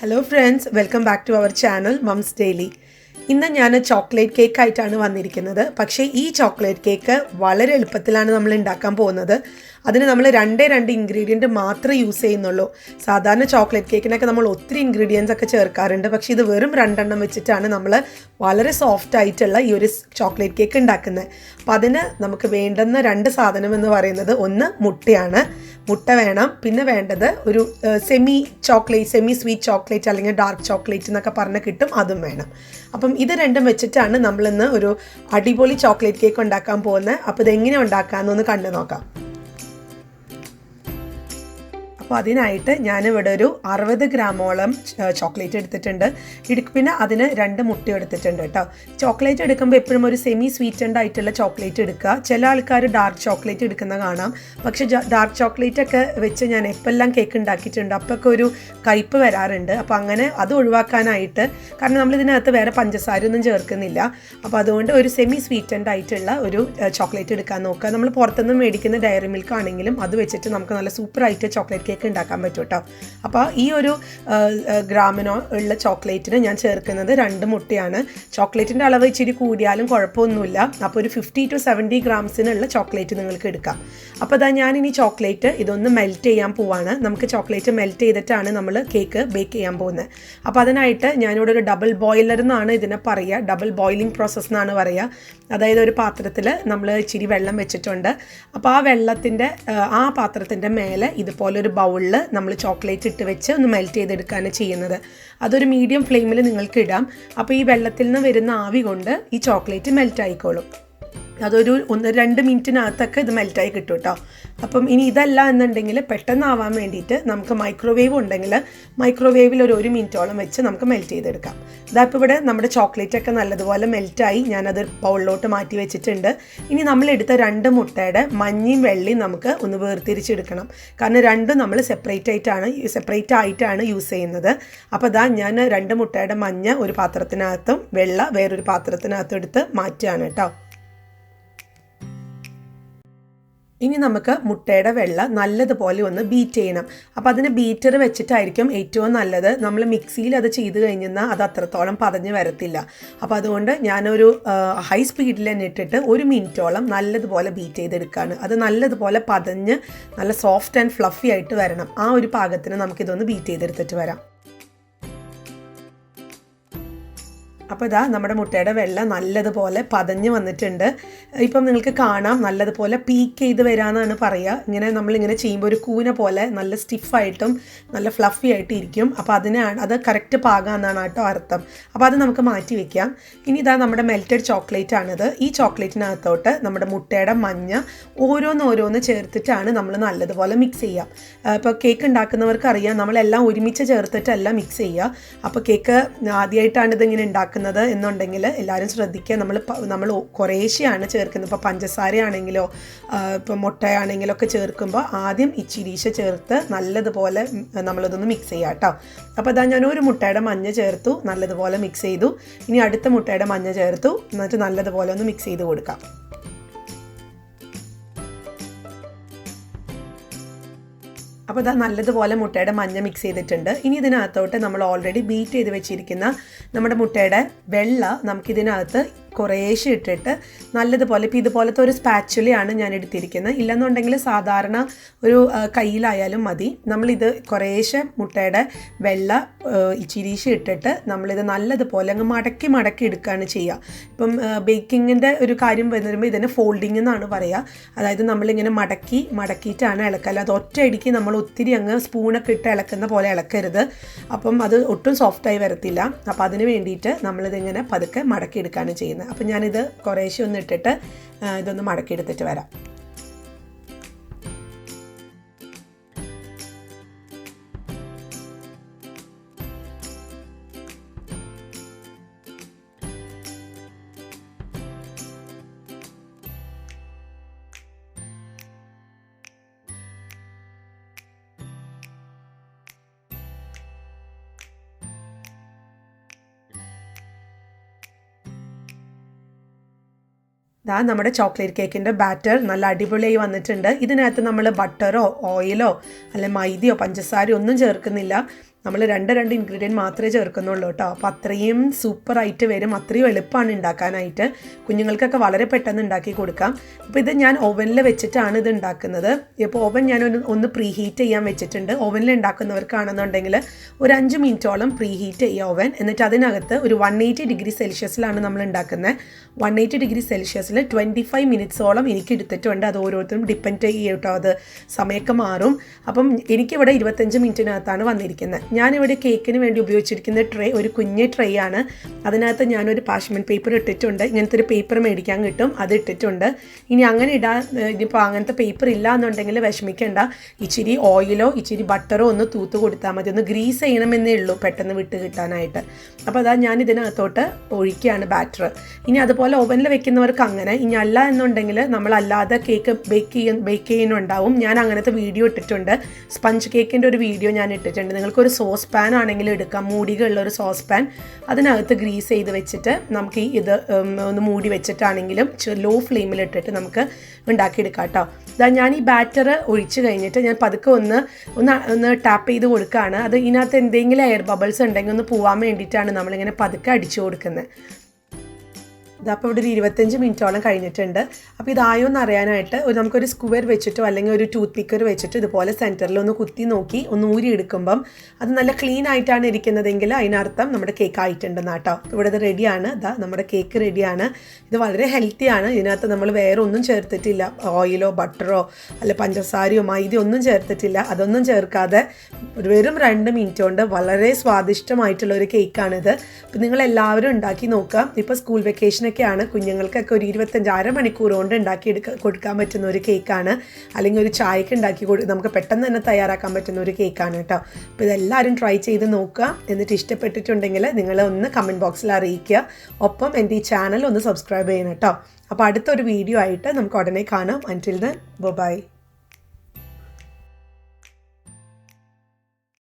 Hello friends welcome back to our channel mums daily ഇന്ന് ഞാൻ chocolate cake ആയിട്ടാണ് വന്നിരിക്കുന്നത്. പക്ഷേ ഈ ചോക്ലേറ്റ് കേക്ക് വളരെ എളുപ്പത്തിലാണ് നമ്മൾ ഉണ്ടാക്കാൻ പോകുന്നത്. അതിന് നമ്മൾ രണ്ടേ രണ്ട് ഇൻഗ്രീഡിയന്റ് മാത്രമേ യൂസ് ചെയ്യുന്നുള്ളൂ. സാധാരണ ചോക്ലേറ്റ് കേക്കിനൊക്കെ നമ്മൾ ഒത്തിരി ഇൻഗ്രീഡിയൻസ് ഒക്കെ ചേർക്കാറുണ്ട്. പക്ഷേ ഇത് വെറും രണ്ടെണ്ണം വെച്ചിട്ടാണ് നമ്മൾ വളരെ സോഫ്റ്റ് ആയിട്ടുള്ള ഈ ഒരു ചോക്ലേറ്റ് കേക്ക് ഉണ്ടാക്കുന്നത്. അപ്പം അതിന് നമുക്ക് വേണ്ടുന്ന രണ്ട് സാധനം എന്ന് പറയുന്നത് ഒന്ന് മുട്ടയാണ്. മുട്ട വേണം. പിന്നെ വേണ്ടത് ഒരു semi chocolate semi sweet chocolate അല്ലെങ്കിൽ ഡാർക്ക് ചോക്ലേറ്റ് എന്നൊക്കെ പറഞ്ഞ് കിട്ടും അതും വേണം. അപ്പം ഇത് രണ്ടും വെച്ചിട്ടാണ് നമ്മളിന്ന് ഒരു അടിപൊളി ചോക്ലേറ്റ് കേക്ക് ഉണ്ടാക്കാൻ പോകുന്നത്. അപ്പോൾ ഇതെങ്ങനെ ഉണ്ടാക്കാമെന്നൊന്ന് കണ്ടു നോക്കാം. അപ്പോൾ അതിനായിട്ട് ഞാനിവിടെ ഒരു അറുപത് ഗ്രാമോളം ചോക്ലേറ്റ് എടുത്തിട്ടുണ്ട്. ഇടുക്ക് പിന്നെ അതിന് രണ്ട് മുട്ട എടുത്തിട്ടുണ്ട് കേട്ടോ. ചോക്ലേറ്റ് എടുക്കുമ്പോൾ എപ്പോഴും ഒരു സെമി സ്വീറ്റൻഡ് ആയിട്ടുള്ള ചോക്ലേറ്റ് എടുക്കുക. ചില ആൾക്കാർ ഡാർക്ക് ചോക്ലേറ്റ് എടുക്കുന്ന കാണാം. പക്ഷെ ഡാർക്ക് ചോക്ലേറ്റ് ഒക്കെ വെച്ച് ഞാൻ എപ്പെല്ലാം കേക്ക് ഉണ്ടാക്കിയിട്ടുണ്ട് അപ്പോഴൊക്കെ ഒരു കയ്പ്പ് വരാറുണ്ട്. അപ്പോൾ അങ്ങനെ അത് ഒഴിവാക്കാനായിട്ട് കാരണം നമ്മൾ ഇതിനകത്ത് വേറെ പഞ്ചസാര ഒന്നും ചേർക്കുന്നില്ല. അപ്പോൾ അതുകൊണ്ട് ഒരു സെമി സ്വീറ്റൻഡ് ആയിട്ടുള്ള ഒരു ചോക്ലേറ്റ് എടുക്കാൻ നോക്കുക. നമ്മൾ പുറത്തുനിന്ന് മേടിക്കുന്ന ഡയറി മിൽക്ക് ആണെങ്കിലും അത് വെച്ചിട്ട് നമുക്ക് നല്ല സൂപ്പറായിട്ട് ചോക്ലേറ്റ് കേക്ക് ഉണ്ടാക്കാൻ പറ്റും കേട്ടോ അപ്പോൾ ഈ ഒരു ഗ്രാമിനോ ഉള്ള ചോക്ലേറ്റിന് ഞാൻ ചേർക്കുന്നത് രണ്ട് മുട്ടയാണ്. ചോക്ലേറ്റിന്റെ അളവ് ഇച്ചിരി കൂടിയാലും കുഴപ്പമൊന്നുമില്ല. അപ്പോൾ ഒരു ഫിഫ്റ്റി ടു സെവന്റി ഗ്രാംസിനുള്ള ചോക്ലേറ്റ് നിങ്ങൾക്ക് എടുക്കാം. അപ്പോൾ അതാ ഞാൻ ഇനി ചോക്ലേറ്റ് ഇതൊന്ന് മെൽറ്റ് ചെയ്യാൻ പോവാണ്. നമുക്ക് ചോക്ലേറ്റ് മെൽറ്റ് ചെയ്തിട്ടാണ് നമ്മൾ കേക്ക് ബേക്ക് ചെയ്യാൻ പോകുന്നത് അപ്പോൾ അതിനായിട്ട് ഞാനിവിടെ ഒരു ഡബിൾ ബോയിലർ എന്നാണ് ഇതിനെ പറയുക ഡബിൾ ബോയിലിംഗ് പ്രോസസ്സ് എന്നാണ് പറയുക അതായത് ഒരു പാത്രത്തിൽ നമ്മൾ ഇച്ചിരി വെള്ളം വെച്ചിട്ടുണ്ട്. അപ്പോൾ ആ വെള്ളത്തിന്റെ ആ പാത്രത്തിന്റെ മേലെ ഇതുപോലെ ഒരു ബൗളിൽ നമ്മൾ ചോക്ലേറ്റ് ഇട്ട് വെച്ച് ഒന്ന് മെൽറ്റ് ചെയ്തെടുക്കാനാണ് ചെയ്യുന്നത്. അതൊരു മീഡിയം ഫ്ലെയിമിൽ നിങ്ങൾക്ക് ഇടാം അപ്പോൾ ഈ വെള്ളത്തിൽ നിന്ന് വരുന്ന ആവി കൊണ്ട് ഈ ചോക്ലേറ്റ് മെൽറ്റ് ആയിക്കോളും. അതൊരു ഒന്ന് രണ്ട് മിനിറ്റിനകത്തൊക്കെ ഇത് മെൽറ്റായി കിട്ടും കേട്ടോ. അപ്പം ഇനി ഇതല്ല എന്നുണ്ടെങ്കിൽ പെട്ടെന്നാവാൻ വേണ്ടിയിട്ട് നമുക്ക് മൈക്രോവേവ് ഉണ്ടെങ്കിൽ മൈക്രോവേവിൽ ഒരു ഒരു മിനിറ്റോളം വെച്ച് നമുക്ക് മെൽറ്റ് ചെയ്തെടുക്കാം. ഇതാപ്പോൾ ഇവിടെ നമ്മുടെ ചോക്ലേറ്റ് ഒക്കെ നല്ലതുപോലെ മെൽറ്റായി ഞാനത് ബൗളിലോട്ട് മാറ്റി വെച്ചിട്ടുണ്ട്. ഇനി നമ്മൾ എടുത്ത രണ്ട് മുട്ടയുടെ മഞ്ഞയും വെള്ളിയും നമുക്ക് ഒന്ന് വേർതിരിച്ചെടുക്കണം. കാരണം രണ്ടും നമ്മൾ സെപ്പറേറ്റ് ആയിട്ടാണ് സെപ്പറേറ്റ് ആയിട്ടാണ് യൂസ് ചെയ്യുന്നത്. അപ്പോൾ ഇതാ ഞാൻ രണ്ട് മുട്ടയുടെ മഞ്ഞ ഒരു പാത്രത്തിനകത്തും വെള്ള വേറൊരു പാത്രത്തിനകത്തും എടുത്ത് മാറ്റുകയാണ് കേട്ടോ. ഇനി നമുക്ക് മുട്ടയുടെ വെള്ള നല്ലതുപോലെ ഒന്ന് ബീറ്റ് ചെയ്യണം. അപ്പോൾ അതിന് ബീറ്റർ വെച്ചിട്ടായിരിക്കും ഏറ്റവും നല്ലത്. നമ്മൾ മിക്സിയിൽ അത് ചെയ്ത് കഴിഞ്ഞാൽ അത് അത്രത്തോളം പതഞ്ഞ് വരത്തില്ല. അപ്പോൾ അതുകൊണ്ട് ഞാനൊരു ഹൈ സ്പീഡിൽ തന്നെ ഇട്ടിട്ട് ഒരു മിനിറ്റോളം നല്ലതുപോലെ ബീറ്റ് ചെയ്തെടുക്കുകയാണ് അത് നല്ലതുപോലെ പതഞ്ഞ് നല്ല സോഫ്റ്റ് ആൻഡ് ഫ്ലഫി ആയിട്ട് വരണം. ആ ഒരു പാകത്തിന് നമുക്കിതൊന്ന് ബീറ്റ് ചെയ്തെടുത്തിട്ട് വരാം. അപ്പോൾ ഇതാ നമ്മുടെ മുട്ടയുടെ വെള്ള നല്ലതുപോലെ പതഞ്ഞ് വന്നിട്ടുണ്ട്. ഇപ്പം നിങ്ങൾക്ക് കാണാം നല്ലതുപോലെ പീക്ക് ചെയ്ത് വരാമെന്നാണ് പറയുക ഇങ്ങനെ നമ്മളിങ്ങനെ ചെയ്യുമ്പോൾ ഒരു കൂന പോലെ നല്ല സ്റ്റിഫായിട്ടും നല്ല ഫ്ലഫി ആയിട്ട് ഇരിക്കും. അപ്പോൾ അതിനാണ് അത് കറക്റ്റ് പാകാമെന്നാണ് കേട്ടോ അർത്ഥം. അപ്പോൾ അത് നമുക്ക് മാറ്റി വെക്കാം. ഇനി ഇതാ നമ്മുടെ മെൽറ്റഡ് ചോക്ലേറ്റ് ആണിത്. ഈ ചോക്ലേറ്റിനകത്തോട്ട് നമ്മുടെ മുട്ടയുടെ മഞ്ഞ ഓരോന്ന് ഓരോന്ന് ചേർത്തിട്ടാണ് നമ്മൾ നല്ലതുപോലെ മിക്സ് ചെയ്യാം. ഇപ്പോൾ കേക്ക് ഉണ്ടാക്കുന്നവർക്ക് അറിയാം നമ്മളെല്ലാം ഒരുമിച്ച് ചേർത്തിട്ടല്ല മിക്സ് ചെയ്യുക അപ്പോൾ കേക്ക് ആദ്യമായിട്ടാണ് ഇതിങ്ങനെ ഉണ്ടാക്കുന്നത്. ഉണ്ടാക്കുന്നത് എന്നുണ്ടെങ്കിൽ എല്ലാവരും ശ്രദ്ധിക്കുക. നമ്മൾ നമ്മൾ കുറേശ്ശെയാണ് ചേർക്കുന്നത്. ഇപ്പോൾ പഞ്ചസാരയാണെങ്കിലോ ഇപ്പോൾ മുട്ടയാണെങ്കിലോ ഒക്കെ ചേർക്കുമ്പോൾ ആദ്യം ഇച്ചിരീശ ചേർത്ത് നല്ലതുപോലെ നമ്മളിതൊന്ന് മിക്സ് ചെയ്യാം കേട്ടോ. അപ്പോൾ അതാ ഞാൻ ഒരു മുട്ടയുടെ മഞ്ഞ ചേർത്തു നല്ലതുപോലെ മിക്സ് ചെയ്തു. ഇനി അടുത്ത മുട്ടയുടെ മഞ്ഞ ചേർത്തു എന്നിട്ട് നല്ലതുപോലെ ഒന്ന് മിക്സ് ചെയ്ത് കൊടുക്കാം. അപ്പോൾ ഇതാ നല്ലതുപോലെ മുട്ടയുടെ മഞ്ഞ മിക്സ് ചെയ്തിട്ടുണ്ട്. ഇനി ഇതിനകത്തോട്ട് നമ്മൾ ഓൾറെഡി ബീറ്റ് ചെയ്ത് വെച്ചിരിക്കുന്ന നമ്മുടെ മുട്ടയുടെ വെള്ള നമുക്കിതിനകത്ത് കുറേശ്ശെ ഇട്ടിട്ട് നല്ലതുപോലെ ഇപ്പോൾ ഇതുപോലത്തെ ഒരു സ്പാച്ചുലയാണ് ഞാൻ എടുത്തിരിക്കുന്നത്. ഇല്ലെന്നുണ്ടെങ്കിൽ സാധാരണ ഒരു കയ്യിലായാലും മതി. നമ്മളിത് കുറേശ്ശെ മുട്ടയുടെ വെള്ള ഇച്ചിരീശ ഇട്ടിട്ട് നമ്മളിത് നല്ലതുപോലെ അങ്ങ് മടക്കി മടക്കി എടുക്കുകയാണ് ചെയ്യുക. ഇപ്പം ബേക്കിങ്ങിന്റെ ഒരു കാര്യം വരുമ്പോൾ ഇതിന് ഫോൾഡിങ് എന്നാണ് പറയുക. അതായത് നമ്മളിങ്ങനെ മടക്കി മടക്കിയിട്ടാണ് ഇളക്കുക അല്ലാതെ ഒറ്റയടിക്ക് നമ്മൾ ഒത്തിരി അങ്ങ് സ്പൂണൊക്കെ ഇട്ട് ഇളക്കുന്ന പോലെ ഇളക്കരുത്. അപ്പം അത് ഒട്ടും സോഫ്റ്റായി വരത്തില്ല. അപ്പോൾ അതിന് വേണ്ടിയിട്ട് നമ്മളിതിങ്ങനെ പതുക്കെ മടക്കി എടുക്കുകയാണ് ചെയ്യുന്നത്. അപ്പം ഞാനിത് കുറേശ്ശെ ഒന്ന് ഇട്ടിട്ട് ഇതൊന്ന് മടക്കി എടുത്തിട്ട് വരാം. ദാ നമ്മുടെ ചോക്ലേറ്റ് കേക്കിന്റെ ബാറ്റർ നല്ല അടിപൊളിയായി വന്നിട്ടുണ്ട്. ഇതിനകത്ത് നമ്മൾ ബട്ടറോ ഓയിലോ അല്ലെ മൈദയോ പഞ്ചസാരയോ ഒന്നും ചേർക്കുന്നില്ല. നമ്മൾ രണ്ട് രണ്ട് ഇൻഗ്രീഡിയന്റ് മാത്രമേ ചേർക്കുന്നുള്ളൂ കേട്ടോ. അപ്പോൾ അത്രയും സൂപ്പറായിട്ട് വരും. അത്രയും എളുപ്പമാണ് ഉണ്ടാക്കാനായിട്ട് കുഞ്ഞുങ്ങൾക്കൊക്കെ വളരെ പെട്ടെന്ന് ഉണ്ടാക്കി കൊടുക്കാം. അപ്പോൾ ഇത് ഞാൻ ഓവനിൽ വെച്ചിട്ടാണ് ഇത് ഉണ്ടാക്കുന്നത് ഇപ്പോൾ ഓവൻ ഞാൻ ഒന്ന് ഒന്ന് പ്രീ ഹീറ്റ് ചെയ്യാൻ വെച്ചിട്ടുണ്ട്. ഓവനിൽ ഉണ്ടാക്കുന്നവർക്കാണെന്നുണ്ടെങ്കിൽ ഒരു അഞ്ച് മിനിറ്റോളം പ്രീ ഹീറ്റ് ചെയ്യുക ഓവൻ എന്നിട്ട് അതിനകത്ത് ഒരു വൺ എയ്റ്റി ഡിഗ്രി സെൽഷ്യസിലാണ് നമ്മൾ ഉണ്ടാക്കുന്നത് വൺ എയ്റ്റി ഡിഗ്രി സെൽഷ്യസിൽ ട്വന്റി ഫൈവ് മിനിറ്റ്സോളം എനിക്ക് എടുത്തിട്ടുണ്ട്. അത് ഓരോരുത്തരും ഡിപ്പെൻഡ് ചെയ്യും കേട്ടോ അത് സമയമൊക്കെ മാറും. അപ്പം എനിക്കിവിടെ ഇരുപത്തഞ്ച് മിനിറ്റിനകത്താണ് വന്നിരിക്കുന്നത്. ഞാനിവിടെ കേക്കിന് വേണ്ടി ഉപയോഗിച്ചിരിക്കുന്ന ട്രേ ഒരു കുഞ്ഞ് ട്രേ ആണ്. അതിനകത്ത് ഞാനൊരു പാഷ്മൻ പേപ്പർ ഇട്ടിട്ടുണ്ട്. ഇങ്ങനത്തെ ഒരു പേപ്പർ മേടിക്കാൻ കിട്ടും. അത് ഇട്ടിട്ടുണ്ട്. ഇനി അങ്ങനെ ഇടാൻ ഇനിയിപ്പോൾ അങ്ങനത്തെ പേപ്പർ ഇല്ല എന്നുണ്ടെങ്കിൽ വിഷമിക്കേണ്ട. ഇച്ചിരി ഓയിലോ ഇച്ചിരി ബട്ടറോ ഒന്ന് തൂത്ത് കൊടുത്താൽ മതി. ഒന്ന് ഗ്രീസ് ചെയ്യണമെന്നേ ഉള്ളൂ പെട്ടെന്ന് വിട്ട് കിട്ടാനായിട്ട്. അപ്പോൾ അതാ ഞാൻ ഇതിനകത്തോട്ട് ഒഴിക്കുകയാണ് ബാറ്റർ ഇനി അതുപോലെ ഓവനിൽ വെക്കുന്നവർക്ക് അങ്ങനെ ഇനി അല്ല എന്നുണ്ടെങ്കിൽ നമ്മളല്ലാതെ കേക്ക് ബേക്ക് ചെയ്യ ബേക്ക് ചെയ്യുന്നുണ്ടാവും. ഞാൻ അങ്ങനത്തെ വീഡിയോ ഇട്ടിട്ടുണ്ട്. സ്പഞ്ച് കേക്കിന്റെ ഒരു വീഡിയോ ഞാൻ ഇട്ടിട്ടുണ്ട്. നിങ്ങൾക്കൊരു സോസ് പാൻ ആണെങ്കിലും എടുക്കാം. മൂടികളുള്ള ഒരു സോസ് പാൻ അതിനകത്ത് ഗ്രീസ് ചെയ്ത് വെച്ചിട്ട് നമുക്ക് ഈ ഇത് ഒന്ന് മൂടി വെച്ചിട്ടാണെങ്കിലും ലോ ഫ്ലെയിമിൽ ഇട്ടിട്ട് നമുക്ക് ഉണ്ടാക്കിയെടുക്കാം കേട്ടോ. ഇതാ ഞാൻ ഈ ബാറ്റർ ഒഴിച്ച് കഴിഞ്ഞിട്ട് ഞാൻ പതുക്കെ ഒന്ന് ഒന്ന് ഒന്ന് ടാപ്പ് ചെയ്ത് കൊടുക്കുകയാണ് അത് ഇതിനകത്ത് എന്തെങ്കിലും എയർ ബബിൾസ് ഉണ്ടെങ്കിൽ ഒന്ന് പോവാൻ വേണ്ടിയിട്ടാണ് നമ്മളിങ്ങനെ പതുക്കെ അടിച്ചു കൊടുക്കുന്നത്. ഇതപ്പോൾ ഇവിടെ ഒരു ഇരുപത്തഞ്ച് മിനിറ്റോളം കഴിഞ്ഞിട്ടുണ്ട്. അപ്പോൾ ഇതായോ എന്ന് അറിയാനായിട്ട് ഒരു നമുക്കൊരു സ്ക്വയർ വെച്ചിട്ടോ അല്ലെങ്കിൽ ഒരു ടൂത്ത് പിക്കർ വെച്ചിട്ട് ഇതുപോലെ സെന്ററിൽ ഒന്ന് കുത്തി നോക്കി ഒന്ന് ഊരി എടുക്കുമ്പം അത് നല്ല ക്ലീൻ ആയിട്ടാണ് ഇരിക്കുന്നതെങ്കിൽ അതിനർത്ഥം നമ്മുടെ കേക്ക് ആയിട്ടുണ്ടെന്ന് കേട്ടോ ഇവിടെ ഇത് റെഡിയാണ് ഇതാ നമ്മുടെ കേക്ക് റെഡിയാണ് ഇത് വളരെ ഹെൽത്തിയാണ് ഇതിനകത്ത് നമ്മൾ വേറെ ഒന്നും ചേർത്തിട്ടില്ല. ഓയിലോ ബട്ടറോ അല്ല പഞ്ചസാരയോ മൈദയോ ഒന്നും ചേർത്തിട്ടില്ല. അതൊന്നും ചേർക്കാതെ വെറും രണ്ട് മിനിറ്റ് കൊണ്ട് വളരെ സ്വാദിഷ്ടമായിട്ടുള്ള ഒരു കേക്കാണിത് അപ്പം നിങ്ങൾ എല്ലാവരും ഉണ്ടാക്കി നോക്കുക ഇപ്പോൾ സ്കൂൾ വെക്കേഷനൊക്കെയാണ് കുഞ്ഞുങ്ങൾക്കൊക്കെ ഒരു ഇരുപത്തഞ്ച് അരമണിക്കൂർ കൊണ്ട് ഉണ്ടാക്കി എടുക്ക കൊടുക്കാൻ പറ്റുന്ന ഒരു കേക്കാണ്. അല്ലെങ്കിൽ ഒരു ചായക്ക് ഉണ്ടാക്കി നമുക്ക് പെട്ടെന്ന് തന്നെ തയ്യാറാക്കാൻ പറ്റുന്ന ഒരു കേക്കാണ് കേട്ടോ. അപ്പോൾ ഇതെല്ലാവരും ട്രൈ ചെയ്ത് നോക്കുക. എന്നിട്ട് ഇഷ്ടപ്പെട്ടിട്ടുണ്ടെങ്കിൽ നിങ്ങൾ ഒന്ന് കമന്റ് ബോക്സിൽ അറിയിക്കുക. ഒപ്പം എന്റെ ഈ ചാനൽ ഒന്ന് സബ്സ്ക്രൈബ് ചെയ്യണം കേട്ടോ. അപ്പോൾ അടുത്തൊരു വീഡിയോ ആയിട്ട് നമുക്ക് ഉടനെ കാണാം. അന്റിൽ ദൻ ബൈ